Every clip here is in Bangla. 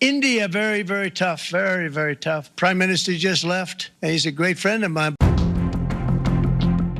India, very, very tough, very, very tough. Prime Minister just left. and He's a great friend of mine.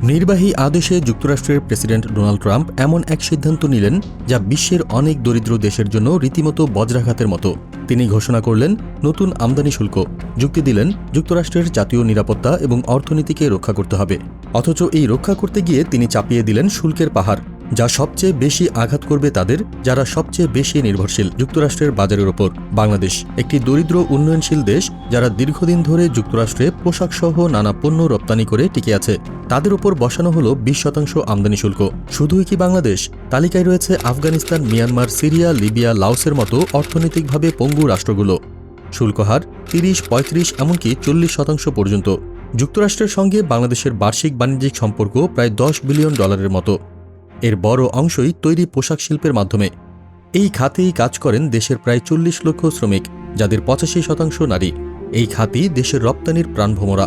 নির্বাহী আদেশে যুক্তরাষ্ট্রের প্রেসিডেন্ট ডোনাল্ড ট্রাম্প এমন এক সিদ্ধান্ত নিলেন যা বিশ্বের অনেক দরিদ্র দেশের জন্য রীতিমতো বজ্রাঘাতের মতো তিনি ঘোষণা করলেন নতুন আমদানি শুল্ক যুক্তি দিলেন যুক্তরাষ্ট্রের জাতীয় নিরাপত্তা এবং অর্থনীতিকে রক্ষা করতে হবে অথচ এই রক্ষা করতে গিয়ে তিনি চাপিয়ে দিলেন শুল্কের পাহাড় যা সবচেয়ে বেশি আঘাত করবে তাদের, যারা সবচেয়ে বেশি নির্ভরশীল যুক্তরাষ্ট্রের বাজারের ওপর। বাংলাদেশ, একটি দরিদ্র উন্নয়নশীল দেশ, যারা দীর্ঘদিন ধরে যুক্তরাষ্ট্রে পোশাকসহ নানা পণ্য রপ্তানি করে টিকে আছে। তাদের ওপর বসানো হলো বিশ শতাংশ আমদানি শুল্ক। শুধুই কি বাংলাদেশ? তালিকায় রয়েছে আফগানিস্তান, মিয়ানমার, সিরিয়া, লিবিয়া, লাওসের মতো অর্থনৈতিকভাবে পঙ্গু রাষ্ট্রগুলো। শুল্ক হার তিরিশ, পঁয়ত্রিশ, এমনকি চল্লিশ শতাংশ পর্যন্ত। যুক্তরাষ্ট্রের সঙ্গে বাংলাদেশের বার্ষিক বাণিজ্যিক সম্পর্ক প্রায় দশ বিলিয়ন ডলারের মতো। এর বড় অংশই তৈরি পোশাক শিল্পের মাধ্যমে। এই খাতেই কাজ করেন দেশের প্রায় চল্লিশ লক্ষ শ্রমিক, যাদের পঁচাশি শতাংশ নারী। এই খাতই দেশের রপ্তানির প্রাণভোমরা।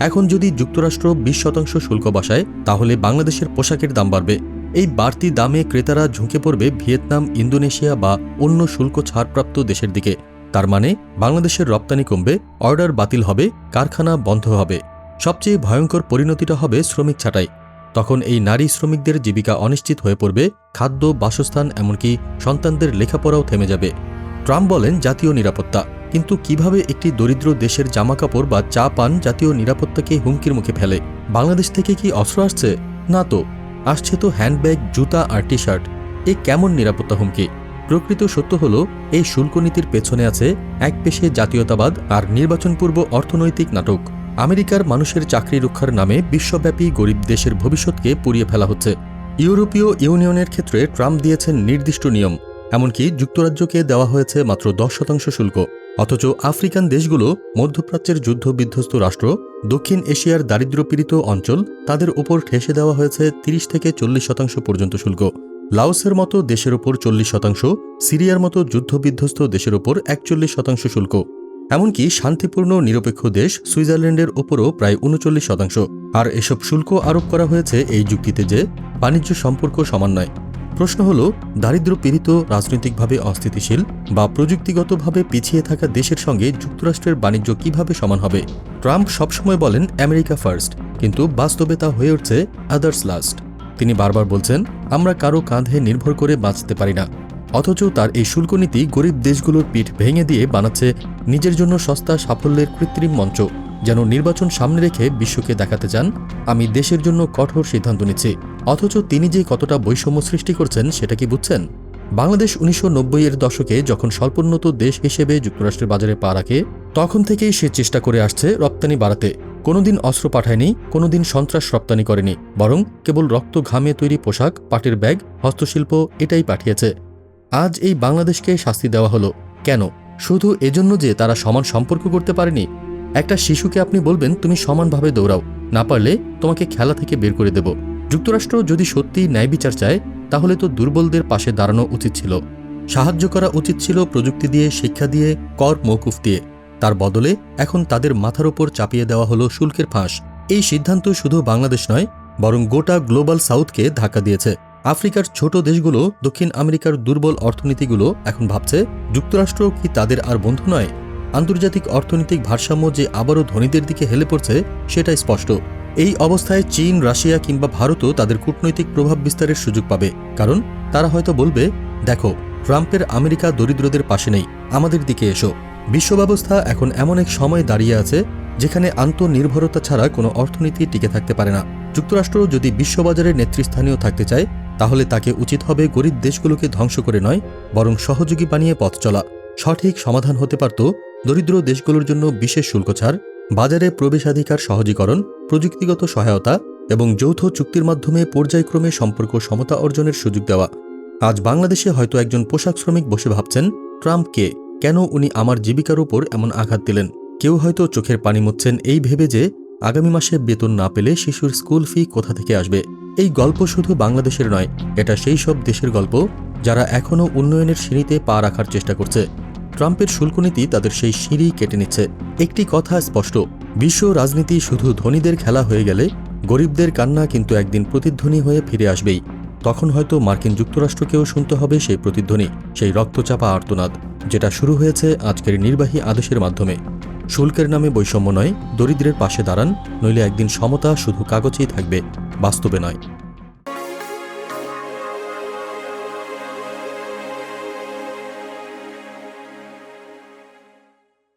এখন যদি যুক্তরাষ্ট্র বিশ শতাংশ শুল্ক বসায়, তাহলে বাংলাদেশের পোশাকের দাম বাড়বে। এই বাড়তি দামে ক্রেতারা ঝুঁকে পড়বে ভিয়েতনাম, ইন্দোনেশিয়া বা অন্য শুল্ক ছাড়প্রাপ্ত দেশের দিকে। তার মানে বাংলাদেশের রপ্তানি কমবে, অর্ডার বাতিল হবে, কারখানা বন্ধ হবে। সবচেয়ে ভয়ঙ্কর পরিণতিটা হবে শ্রমিক ছাঁটাই। তখন এই নারী শ্রমিকদের জীবিকা অনিশ্চিত হয়ে পড়বে, খাদ্য, বাসস্থান, এমনকি সন্তানদের লেখাপড়াও থেমে যাবে। ট্রাম্প বলেন, জাতীয় নিরাপত্তা। কিন্তু কীভাবে একটি দরিদ্র দেশের জামাকাপড় বা চা পান জাতীয় নিরাপত্তাকে হুমকির মুখে ফেলে? বাংলাদেশ থেকে কি অস্ত্র আসছে? না তো। আসছে তো হ্যান্ডব্যাগ, জুতা আর টি শার্ট এ কেমন নিরাপত্তা হুমকি? প্রকৃত সত্য হল, এই শুল্ক নীতির পেছনে আছে এক পেশে জাতীয়তাবাদ আর নির্বাচনপূর্ব অর্থনৈতিক নাটক। আমেরিকার মানুষের চাকরি রক্ষার নামে বিশ্বব্যাপী গরিব দেশের ভবিষ্যৎকে পুড়িয়ে ফেলা হচ্ছে। ইউরোপীয় ইউনিয়নের ক্ষেত্রে ট্রাম্প দিয়েছেন নির্দিষ্ট নিয়ম, এমনকি যুক্তরাজ্যকে দেওয়া হয়েছে মাত্র দশ শতাংশ শুল্ক। অথচ আফ্রিকান দেশগুলো মধ্যপ্রাচ্যের যুদ্ধবিধ্বস্ত রাষ্ট্র, দক্ষিণ এশিয়ার দারিদ্র্যপীড়িত অঞ্চল, তাদের ওপর ঠেসে দেওয়া হয়েছে তিরিশ থেকে চল্লিশ শতাংশ পর্যন্ত শুল্ক। লাওসের মতো দেশের ওপর চল্লিশ শতাংশ, সিরিয়ার মতো যুদ্ধবিধ্বস্ত দেশের ওপর একচল্লিশ শতাংশ শুল্ক। এমনকি শান্তিপূর্ণ নিরপেক্ষ দেশ সুইজারল্যান্ডের ওপরও প্রায় উনচল্লিশ শতাংশ। আর এসব শুল্ক আরোপ করা হয়েছে এই যুক্তিতে যে বাণিজ্য সম্পর্ক সমান নয়। প্রশ্ন হল দারিদ্র পীড়িত রাজনৈতিকভাবে অস্থিতিশীল বা প্রযুক্তিগতভাবে পিছিয়ে থাকা দেশের সঙ্গে যুক্তরাষ্ট্রের বাণিজ্য কীভাবে সমান হবে? ট্রাম্প সবসময় বলেন, আমেরিকা ফার্স্ট কিন্তু বাস্তবে তা হয়ে উঠছে আদার্স লাস্ট তিনি বারবার বলছেন, আমরা কারও কাঁধে নির্ভর করে বাঁচতে পারি না। অথচ তার এই শুল্ক নীতি গরিব দেশগুলোর পিঠ ভেঙে দিয়ে বানাচ্ছে নিজের জন্য সস্তা সাফল্যের কৃত্রিম মঞ্চ, যেন নির্বাচন সামনে রেখে বিশ্বকে দেখাতে চান, আমি দেশের জন্য কঠোর সিদ্ধান্ত নিচ্ছি। অথচ তিনি যে কতটা বৈষম্য সৃষ্টি করছেন, সেটা কি বুঝছেন? বাংলাদেশ উনিশশো এর দশকে যখন স্বল্পোন্নত দেশ হিসেবে যুক্তরাষ্ট্রের বাজারে পা রাখে, তখন থেকেই সে চেষ্টা করে আসছে রপ্তানি বাড়াতে। কোনোদিন অস্ত্র পাঠায়নি, কোনোদিন সন্ত্রাস রপ্তানি করেনি, বরং কেবল রক্ত ঘামে তৈরি পোশাক, পাটের ব্যাগ, হস্তশিল্প এটাই পাঠিয়েছে। আজ এই বাংলাদেশকে শাস্তি দেওয়া হলো। কেন? শুধু এজন্য যে তারা সমান সম্পর্ক করতে পারেনি? একটা শিশুকে আপনি বলবেন, তুমি সমানভাবে দৌড়াও। না পারলে তোমাকে খেলা থেকে বের করে দেব। যুক্তরাষ্ট্র যদি সত্যিই ন্যায় বিচার চায়, তাহলে তো দুর্বলদের পাশে দাঁড়ানো উচিত ছিল। সাহায্য করা উচিত ছিল প্রযুক্তি দিয়ে, শিক্ষা দিয়ে, কর মৌকুফ দিয়ে। তার বদলে এখন তাদের মাথার ওপর চাপিয়ে দেওয়া হলো শুল্কের ফাঁস। এই সিদ্ধান্ত শুধু বাংলাদেশ নয়, বরং গোটা গ্লোবাল সাউথকে ধাক্কা দিয়েছে। আফ্রিকার ছোট দেশগুলো দক্ষিণ আমেরিকার দুর্বল অর্থনীতিগুলো এখন ভাবছে, যুক্তরাষ্ট্র কি তাদের আর বন্ধু নয়? আন্তর্জাতিক অর্থনৈতিক ভারসাম্য যে আবারও ধনীদের দিকে হেলে পড়ছে, সেটাই স্পষ্ট। এই অবস্থায় চীন, রাশিয়া কিংবা ভারতও তাদের কূটনৈতিক প্রভাব বিস্তারের সুযোগ পাবে। কারণ তারা হয়তো বলবে, দেখো, ট্রাম্পের আমেরিকা দরিদ্রদের পাশে নেই, আমাদের দিকে এসো। বিশ্ব ব্যবস্থা এখন এমন এক সময় দাঁড়িয়ে আছে, যেখানে আন্তনির্ভরতা ছাড়া কোনো অর্থনীতি টিকে থাকতে পারে না। যুক্তরাষ্ট্র যদি বিশ্ববাজারের নেতৃস্থানীয় থাকতে চায় তাহলে তাকে উচিত হবে গরিব দেশগুলোকে ধ্বংস করে নয়, বরং সহযোগী বানিয়ে পথ চলা। সঠিক সমাধান হতে পারত দরিদ্র দেশগুলোর জন্য বিশেষ শুল্ক ছাড় বাজারে প্রবেশাধিকার সহজীকরণ, প্রযুক্তিগত সহায়তা এবং যৌথ চুক্তির মাধ্যমে পর্যায়ক্রমে সম্পর্ক সমতা অর্জনের সুযোগ দেওয়া। আজ বাংলাদেশে হয়তো একজন পোশাক শ্রমিক বসে ভাবছেন, ট্রাম্প কে? কেন উনি আমার জীবিকার উপর এমন আঘাত দিলেন? কেউ হয়তো চোখের পানি মুচ্ছেন এই ভেবে যে, আগামী মাসে বেতন না পেলে শিশুর স্কুল ফি কোথা থেকে আসবে? এই গল্প শুধু বাংলাদেশের নয়, এটা সেই সব দেশের গল্প যারা এখনও উন্নয়নের সিঁড়িতে পা রাখার চেষ্টা করছে। ট্রাম্পের শুল্কনীতি তাদের সেই সিঁড়ি কেটে নিচ্ছে। একটি কথা স্পষ্ট, বিশ্ব রাজনীতি শুধু ধনীদের খেলা হয়ে গেলে গরিবদের কান্না কিন্তু একদিন প্রতিধ্বনি হয়ে ফিরে আসবেই। তখন হয়তো মার্কিন যুক্তরাষ্ট্রকেও শুনতে হবে সেই প্রতিধ্বনি, সেই রক্তচাপা আর্তনাদ, যেটা শুরু হয়েছে আজকের নির্বাহী আদেশের মাধ্যমে। শুল্কের নামে বৈষম্য নয়, দরিদ্রের পাশে দাঁড়ান, নইলে একদিন সমতা শুধু কাগজেই থাকবে। বাস্তবে নয়